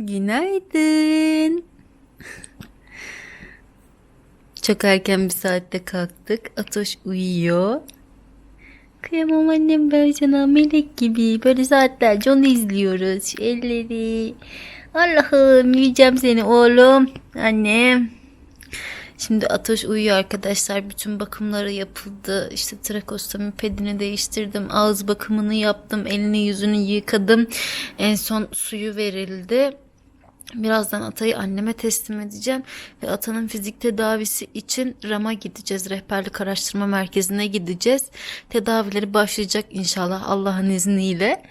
Günaydın. Çok erken bir saatte kalktık. Atoş uyuyor. Kıyamam annem ben sana melek gibi. Böyle saatlerce onu izliyoruz. Elleri. Allah'ım yiyeceğim seni oğlum. Annem. Şimdi Atoş uyuyor arkadaşlar. Bütün bakımları yapıldı. İşte trakostomi pedini değiştirdim. Ağız bakımını yaptım. Elini yüzünü yıkadım. En son suyu verildi. Birazdan Atay'ı anneme teslim edeceğim ve Ata'nın fizik tedavisi için RAM'a gideceğiz. Rehberlik Araştırma Merkezi'ne gideceğiz. Tedavileri başlayacak inşallah Allah'ın izniyle.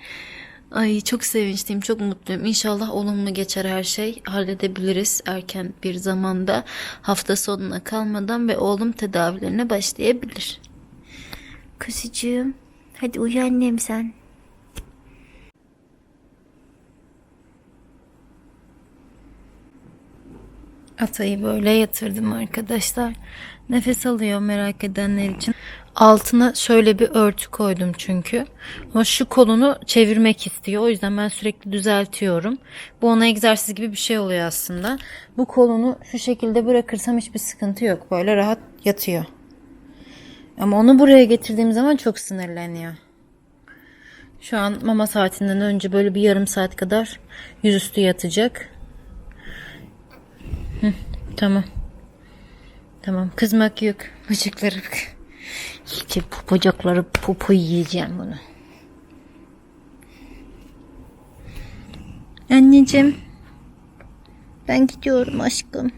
Ay çok sevinçliyim, çok mutluyum. İnşallah olumlu geçer her şey. Halledebiliriz erken bir zamanda. Hafta sonuna kalmadan ve oğlum tedavilerine başlayabilir. Kızıcığım, hadi uyu annem sen. Atayı böyle yatırdım arkadaşlar. Nefes alıyor merak edenler için. Altına şöyle bir örtü koydum çünkü. Ama şu kolunu çevirmek istiyor. O yüzden ben sürekli düzeltiyorum. Bu ona egzersiz gibi bir şey oluyor aslında. Bu kolunu şu şekilde bırakırsam hiçbir sıkıntı yok. Böyle rahat yatıyor. Ama onu buraya getirdiğim zaman çok sinirleniyor. Şu an mama saatinden önce böyle bir yarım saat kadar yüzüstü yatacak. Tamam. Tamam kızmak yok. Bacakları. İyice bu bacakları popo yiyeceğim bunu. Anneciğim. Ben gidiyorum aşkım.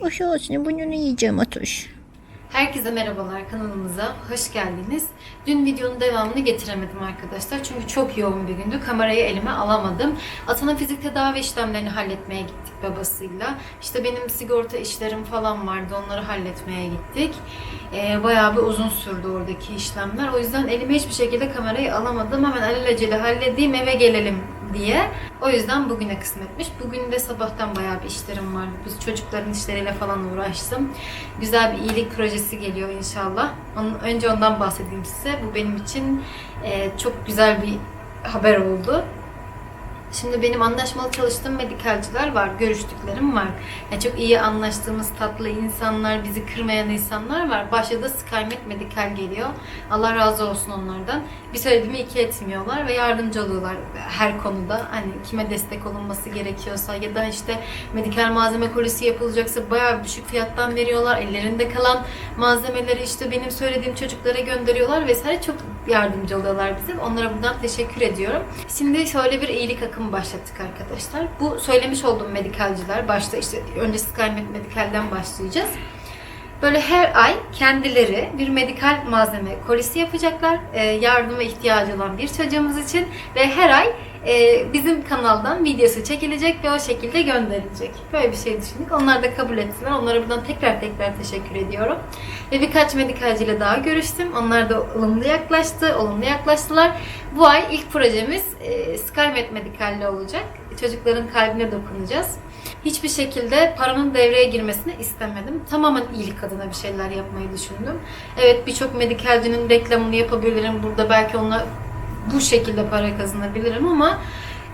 Hoş olsun bunu yiyeceğim Atoş. Herkese merhabalar kanalımıza hoş geldiniz. Dün videonun devamını getiremedim arkadaşlar. Çünkü çok yoğun bir gündü. Kamerayı elime alamadım. Atanın fizik tedavi işlemlerini halletmeye gittik babasıyla. İşte benim sigorta işlerim falan vardı. Onları halletmeye gittik. Ee, bayağı bir uzun sürdü oradaki işlemler. O yüzden elime hiçbir şekilde kamerayı alamadım. Hemen alelacele halledeyim eve gelelim diye. O yüzden bugüne kısmetmiş. Bugün de sabahtan bayağı bir işlerim vardı. Biz çocukların işleriyle falan uğraştım. Güzel bir iyilik projesi geliyor inşallah. Onun, önce ondan bahsedeyim size. Bu benim için e, çok güzel bir haber oldu. Şimdi benim anlaşmalı çalıştığım medikalciler var, görüştüklerim var. Yani çok iyi anlaştığımız tatlı insanlar, bizi kırmayan insanlar var. Başta da Skymet Medikal geliyor. Allah razı olsun onlardan. Bir söylediğimi iki etmiyorlar ve yardımcı oluyorlar her konuda. Hani kime destek olunması gerekiyorsa ya da işte medikal malzeme kolisi yapılacaksa bayağı düşük fiyattan veriyorlar. Ellerinde kalan malzemeleri işte benim söylediğim çocuklara gönderiyorlar vesaire. Çok yardımcı oluyorlar bize. Onlara buradan teşekkür ediyorum. Şimdi şöyle bir iyilik akımı başlattık arkadaşlar. Bu söylemiş olduğum medikalciler başta işte önce Skymed Medikal'den başlayacağız. Böyle her ay kendileri bir medikal malzeme kolisi yapacaklar. Ee, yardıma ihtiyacı olan bir çocuğumuz için ve her ay e, bizim kanaldan videosu çekilecek ve o şekilde gönderilecek. Böyle bir şey düşündük. Onlar da kabul ettiler. Onlara buradan tekrar tekrar teşekkür ediyorum. Ve birkaç medikalciyle daha görüştüm. Onlar da olumlu yaklaştı, olumlu yaklaştılar. Bu ay ilk projemiz e, Skymet Medikal'le olacak. Çocukların kalbine dokunacağız. Hiçbir şekilde paranın devreye girmesini istemedim. Tamamen iyilik adına bir şeyler yapmayı düşündüm. Evet birçok medikalcinin reklamını yapabilirim. Burada belki onunla bu şekilde para kazanabilirim ama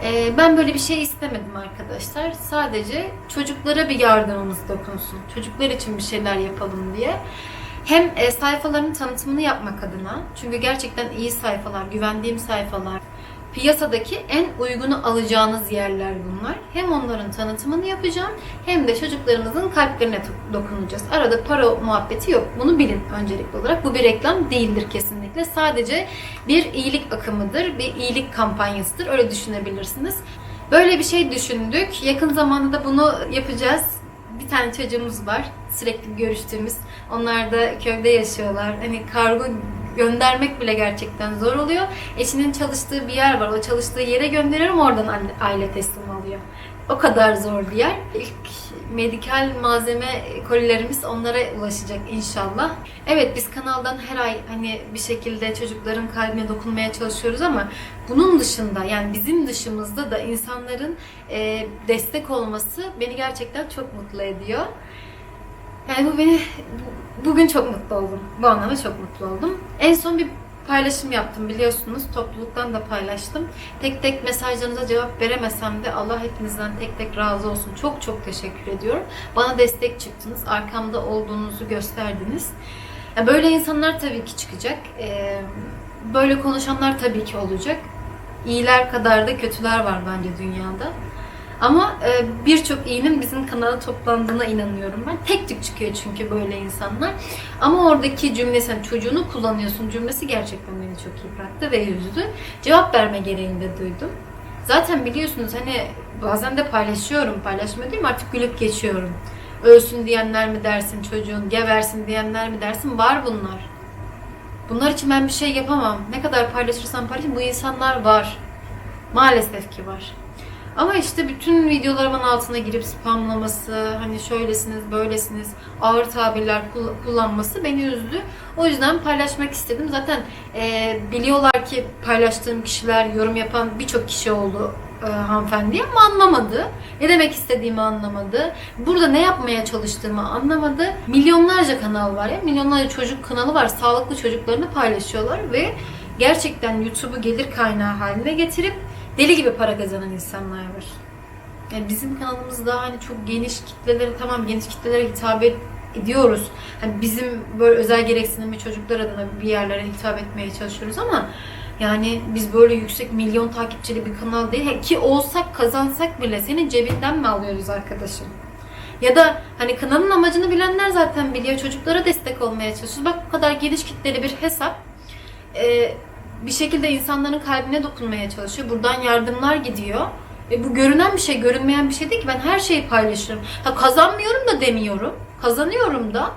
e, ben böyle bir şey istemedim arkadaşlar. Sadece çocuklara bir yardımımız dokunsun. Çocuklar için bir şeyler yapalım diye. Hem e, sayfaların tanıtımını yapmak adına. Çünkü gerçekten iyi sayfalar, güvendiğim sayfalar. Piyasadaki en uygunu alacağınız yerler bunlar. Hem onların tanıtımını yapacağım hem de çocuklarınızın kalplerine dokunacağız. Arada para muhabbeti yok. Bunu bilin öncelikli olarak. Bu bir reklam değildir kesinlikle. Sadece bir iyilik akımıdır, bir iyilik kampanyasıdır. Öyle düşünebilirsiniz. Böyle bir şey düşündük. Yakın zamanda da bunu yapacağız. Bir tane çocuğumuz var. Sürekli görüştüğümüz. Onlar da köyde yaşıyorlar. Hani kargo göndermek bile gerçekten zor oluyor. Eşinin çalıştığı bir yer var. O çalıştığı yere gönderiyorum. Oradan aile- teslim alıyor. O kadar zor bir yer. İlk medikal malzeme kolilerimiz onlara ulaşacak inşallah. Evet biz kanaldan her ay hani bir şekilde çocukların kalbine dokunmaya çalışıyoruz ama bunun dışında yani bizim dışımızda da insanların e, destek olması beni gerçekten çok mutlu ediyor. Yani bu beni bugün çok mutlu oldum. Bu anlamda çok mutlu oldum. En son bir paylaşım yaptım biliyorsunuz. Topluluktan da paylaştım. Tek tek mesajlarınıza cevap veremesem de Allah hepinizden tek tek razı olsun. Çok çok teşekkür ediyorum. Bana destek çıktınız. Arkamda olduğunuzu gösterdiniz. Böyle insanlar tabii ki çıkacak. Ee, Böyle konuşanlar tabii ki olacak. İyiler kadar da kötüler var bence dünyada. Ama e, birçok iyinin bizim kanala toplandığına inanıyorum ben. Tek tük çıkıyor çünkü böyle insanlar. Ama oradaki cümlesi, hani çocuğunu kullanıyorsun cümlesi gerçekten beni çok yıprattı ve üzdü. Cevap verme gereğinde duydum. Zaten biliyorsunuz hani bazen de paylaşıyorum, paylaşma değil mi artık gülüp geçiyorum. Ölsün diyenler mi dersin çocuğun, geversin diyenler mi dersin var bunlar. Bunlar için ben bir şey yapamam. Ne kadar paylaşırsam paylaşayım bu insanlar var. Maalesef ki var. Ama işte bütün videolarımın altına girip spamlaması, hani şöylesiniz, böylesiniz, ağır tabirler kull- kullanması beni üzdü. O yüzden paylaşmak istedim. Zaten e, biliyorlar ki paylaştığım kişiler, yorum yapan birçok kişi oldu e, hanımefendi ama anlamadı. Ne demek istediğimi anlamadı. Burada ne yapmaya çalıştığımı anlamadı. Milyonlarca kanal var ya, milyonlarca çocuk kanalı var. Sağlıklı çocuklarını paylaşıyorlar ve gerçekten YouTube'u gelir kaynağı haline getirip deli gibi para kazanan insanlar var. Yani bizim kanalımızda hani çok geniş kitlelere tamam geniş kitlelere hitap ediyoruz. Hani bizim böyle özel gereksinimli çocuklar adına bir yerlere hitap etmeye çalışıyoruz ama yani biz böyle yüksek milyon takipçili bir kanal değil ki olsak kazansak bile senin cebinden mi alıyoruz arkadaşım? Ya da hani kanalın amacını bilenler zaten biliyor. Çocuklara destek olmaya çalışıyoruz. Bak bu kadar geniş kitleli bir hesap. Ee, bir şekilde insanların kalbine dokunmaya çalışıyor. Buradan yardımlar gidiyor. E bu görünen bir şey, görünmeyen bir şey değil ki. Ben her şeyi paylaşırım. Ha kazanmıyorum da demiyorum. Kazanıyorum da.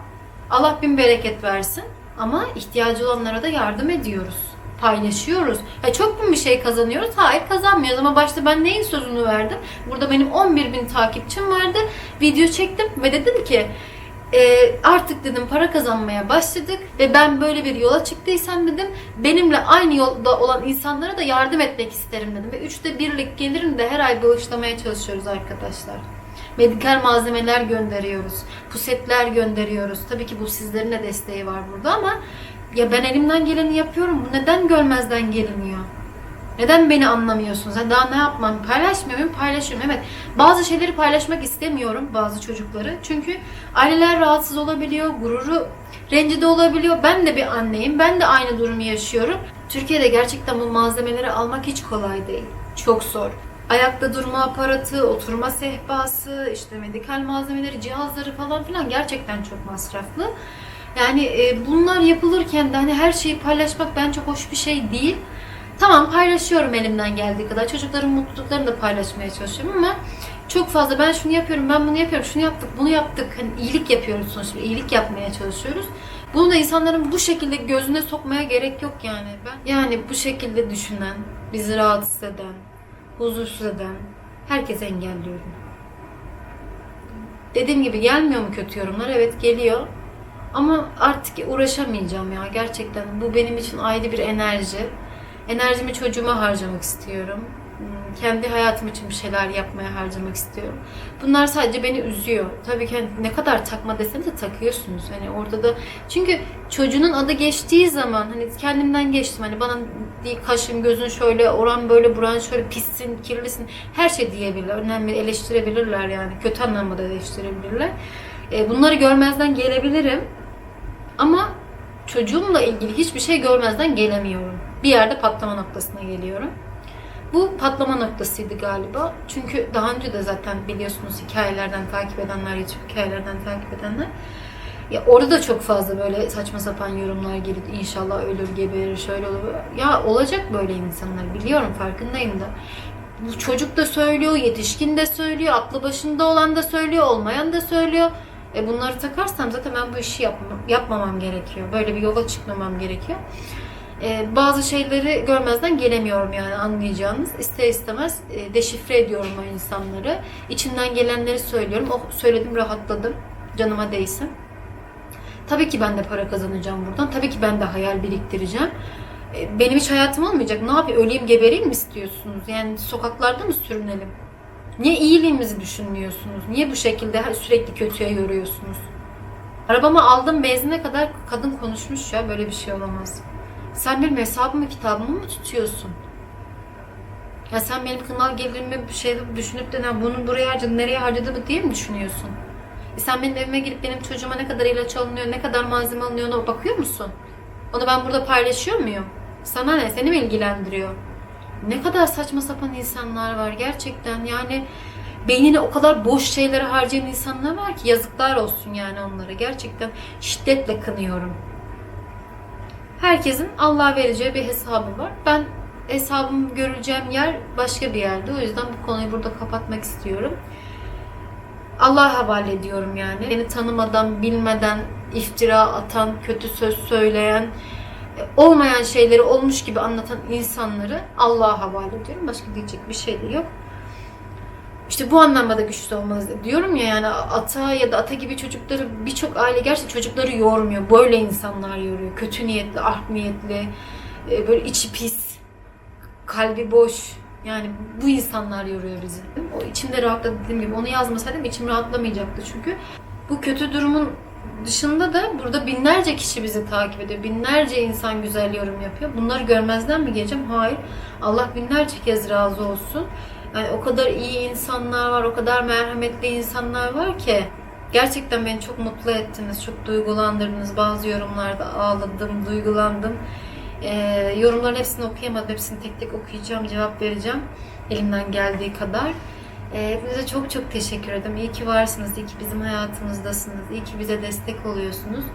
Allah bin bereket versin. Ama ihtiyacı olanlara da yardım ediyoruz. Paylaşıyoruz. Ha çok mu bir şey kazanıyoruz? Hayır kazanmıyoruz ama başta ben neyin sözünü verdim? Burada benim 11 bin takipçim vardı. Video çektim ve dedim ki e, artık dedim para kazanmaya başladık ve ben böyle bir yola çıktıysam dedim benimle aynı yolda olan insanlara da yardım etmek isterim dedim ve üçte birlik gelirini de her ay bağışlamaya çalışıyoruz arkadaşlar. Medikal malzemeler gönderiyoruz. Pusetler gönderiyoruz. Tabii ki bu sizlerin de desteği var burada ama ya ben elimden geleni yapıyorum. Bu neden görmezden geliniyor? Neden beni anlamıyorsunuz? Ha, Daha ne yapmam? Paylaşmıyor muyum? Paylaşıyorum. Evet. Bazı şeyleri paylaşmak istemiyorum bazı çocukları. Çünkü aileler rahatsız olabiliyor. Gururu rencide olabiliyor. Ben de bir anneyim. Ben de aynı durumu yaşıyorum. Türkiye'de gerçekten bu malzemeleri almak hiç kolay değil. Çok zor. Ayakta durma aparatı, oturma sehpası, işte medikal malzemeleri, cihazları falan filan gerçekten çok masraflı. Yani e, bunlar yapılırken de hani her şeyi paylaşmak bence hoş bir şey değil. Tamam paylaşıyorum elimden geldiği kadar. Çocukların mutluluklarını da paylaşmaya çalışıyorum ama çok fazla ben şunu yapıyorum, ben bunu yapıyorum, şunu yaptık, bunu yaptık. Hani iyilik yapıyoruz sonuçta, iyilik yapmaya çalışıyoruz. Bunu da insanların bu şekilde gözüne sokmaya gerek yok yani. Ben yani bu şekilde düşünen, bizi rahatsız eden, huzursuz eden herkese engelliyorum. Dediğim gibi gelmiyor mu kötü yorumlar? Evet geliyor. Ama artık uğraşamayacağım ya gerçekten. Bu benim için ayrı bir enerji. Enerjimi çocuğuma harcamak istiyorum. Hmm, Kendi hayatım için bir şeyler yapmaya harcamak istiyorum. Bunlar sadece beni üzüyor. Tabii ki hani ne kadar takma deseniz de takıyorsunuz. Hani orada da çünkü çocuğunun adı geçtiği zaman hani kendimden geçtim. Hani bana kaşın gözün şöyle, oran böyle, buran şöyle pissin, kirlisin. Her şey diyebilirler. Önemli eleştirebilirler yani. Kötü anlamda da eleştirebilirler. E, bunları görmezden gelebilirim. Ama çocuğumla ilgili hiçbir şey görmezden gelemiyorum. Bir yerde patlama noktasına geliyorum. Bu patlama noktasıydı galiba. Çünkü daha önce de zaten biliyorsunuz hikayelerden takip edenler, YouTube hikayelerden takip edenler. Ya orada da çok fazla böyle saçma sapan yorumlar gelip inşallah ölür geberir şöyle olur. Ya olacak böyle insanlar biliyorum farkındayım da. Bu çocuk da söylüyor, yetişkin de söylüyor, aklı başında olan da söylüyor, olmayan da söylüyor. E bunları takarsam zaten ben bu işi yapmam, yapmamam gerekiyor. Böyle bir yola çıkmamam gerekiyor. E, bazı şeyleri görmezden gelemiyorum yani anlayacağınız. İster istemez e, deşifre ediyorum o insanları. İçimden gelenleri söylüyorum. Oh söyledim rahatladım. Canıma değsin. Tabii ki ben de para kazanacağım buradan. Tabii ki ben de hayal biriktireceğim. E, Benim hiç hayatım olmayacak. Ne yapayım? Öleyim gebereyim mi istiyorsunuz? Yani sokaklarda mı sürünelim? Niye iyiliğimizi düşünmüyorsunuz? Niye bu şekilde sürekli kötüye yoruyorsunuz? Arabama aldım benzine kadar kadın konuşmuş ya böyle bir şey olamaz. Sen benim hesabımı kitabımı mı tutuyorsun? Ya sen benim kanal gelirimi bir şey düşünüp de "Ya bunu buraya harcadı, nereye harcadı diye mi düşünüyorsun? E sen benim evime gelip benim çocuğuma ne kadar ilaç alınıyor, ne kadar malzeme alınıyor ona bakıyor musun? Onu ben burada paylaşıyor muyum? Sana ne? Seni mi ilgilendiriyor? Ne kadar saçma sapan insanlar var gerçekten yani beynini o kadar boş şeylere harcayan insanlar var ki yazıklar olsun yani onlara. Gerçekten şiddetle kınıyorum. Herkesin Allah'a vereceği bir hesabı var. Ben hesabım görüleceğim yer başka bir yerde. O yüzden bu konuyu burada kapatmak istiyorum. Allah'a havale ediyorum yani. Beni tanımadan, bilmeden iftira atan, kötü söz söyleyen, e, olmayan şeyleri olmuş gibi anlatan insanları Allah'a havale ediyorum. Başka diyecek bir şey de yok. İşte bu anlamda da güçlü olmanız diyorum ya yani ata ya da ata gibi çocukları birçok aile gerçekten çocukları yormuyor. Böyle insanlar yoruyor. Kötü niyetli, art niyetli, e, böyle içi pis, kalbi boş. Yani bu insanlar yoruyor bizi. O içimde rahatladı dediğim gibi. Onu yazmasaydım içim rahatlamayacaktı çünkü. Bu kötü durumun dışında da burada binlerce kişi bizi takip ediyor. Binlerce insan güzel yorum yapıyor. Bunları görmezden mi geleceğim? Hayır. Allah binlerce kez razı olsun. Yani o kadar iyi insanlar var, o kadar merhametli insanlar var ki gerçekten beni çok mutlu ettiniz, çok duygulandırdınız. Bazı yorumlarda ağladım, duygulandım. Ee, yorumların hepsini okuyamadım, hepsini tek tek okuyacağım, cevap vereceğim elimden geldiği kadar. Ee, hepinize çok çok teşekkür ederim. İyi ki varsınız, iyi ki bizim hayatımızdasınız, iyi ki bize destek oluyorsunuz.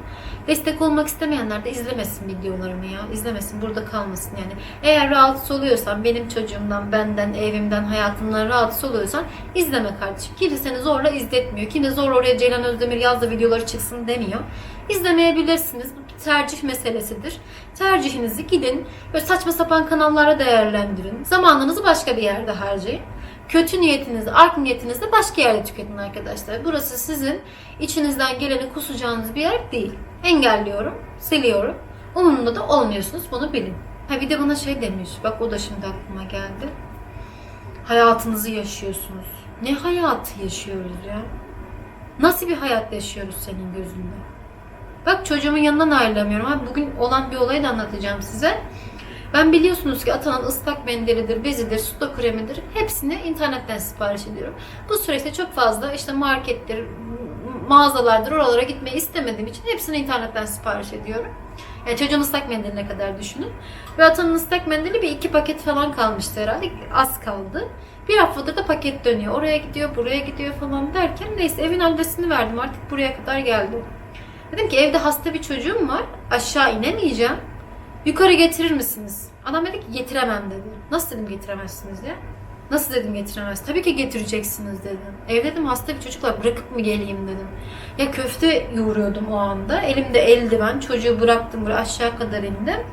Destek olmak istemeyenler de izlemesin videolarımı ya. İzlemesin, burada kalmasın yani. Eğer rahatsız oluyorsan, benim çocuğumdan, benden, evimden, hayatımdan rahatsız oluyorsan izleme kardeşim. Kimse seni zorla izletmiyor. Kimse zor oraya Ceylan Özdemir yazdı videoları çıksın demiyor. İzlemeyebilirsiniz. Bu tercih meselesidir. Tercihinizi gidin. Böyle saçma sapan kanallara değerlendirin. Zamanınızı başka bir yerde harcayın. Kötü niyetinizi, art niyetinizi de başka yerde tüketin arkadaşlar. Burası sizin içinizden geleni kusacağınız bir yer değil. Engelliyorum, siliyorum. Umurumda da olmuyorsunuz. Bunu bilin. Ha bir de bana şey demiş. Bak o da şimdi aklıma geldi. Hayatınızı yaşıyorsunuz. Ne hayatı yaşıyoruz ya? Nasıl bir hayat yaşıyoruz senin gözünde? Bak çocuğumun yanından ayrılamıyorum. Ha, bugün olan bir olayı da anlatacağım size. Ben biliyorsunuz ki Atan'ın ıslak mendilidir, bezidir, su kremidir. Hepsini internetten sipariş ediyorum. Bu süreçte çok fazla işte markettir, mağazalardır oralara gitmeyi istemediğim için hepsini internetten sipariş ediyorum. Yani çocuğun ıslak mendiline kadar düşünün. Ve Atan'ın ıslak mendili bir iki paket falan kalmıştı herhalde. Az kaldı. Bir haftadır da paket dönüyor. Oraya gidiyor, buraya gidiyor falan derken neyse evin adresini verdim. Artık buraya kadar geldi. Dedim ki evde hasta bir çocuğum var. Aşağı inemeyeceğim. Yukarı getirir misiniz? Adam dedi ki getiremem dedi. Nasıl dedim getiremezsiniz ya? Nasıl dedim getiremez? Tabii ki getireceksiniz dedim. Ev dedim hasta bir çocuk var bırakıp mı geleyim dedim. Ya köfte yoğuruyordum o anda. Elimde eldiven. Çocuğu bıraktım buraya aşağı kadar indim.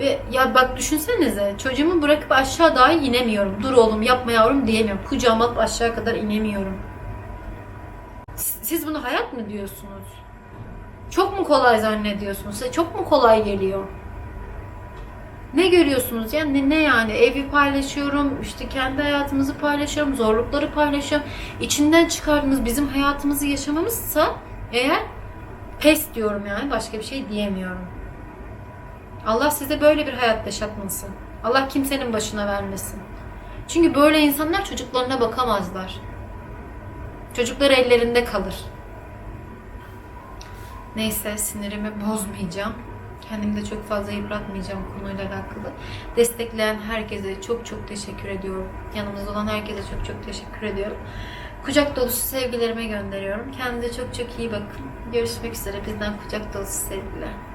Ve ya bak düşünsenize çocuğumu bırakıp aşağı dahi inemiyorum. Dur oğlum yapma yavrum diyemiyorum. Kucağıma alıp aşağı kadar inemiyorum. Siz bunu hayat mı diyorsunuz? Çok mu kolay zannediyorsunuz? Size çok mu kolay geliyor? Ne görüyorsunuz ya? Ne, ne yani? Evi paylaşıyorum, işte kendi hayatımızı paylaşıyorum, zorlukları paylaşıyorum. İçinden çıkardığımız bizim hayatımızı yaşamamızsa eğer pes diyorum yani başka bir şey diyemiyorum. Allah size böyle bir hayat yaşatmasın. Allah kimsenin başına vermesin. Çünkü böyle insanlar çocuklarına bakamazlar. Çocukları ellerinde kalır. Neyse sinirimi bozmayacağım. Kendimi de çok fazla yıpratmayacağım konuyla alakalı. Destekleyen herkese çok çok teşekkür ediyorum. Yanımızda olan herkese çok çok teşekkür ediyorum. Kucak dolusu sevgilerimi gönderiyorum. Kendinize çok çok iyi bakın. Görüşmek üzere. Bizden kucak dolusu sevgiler.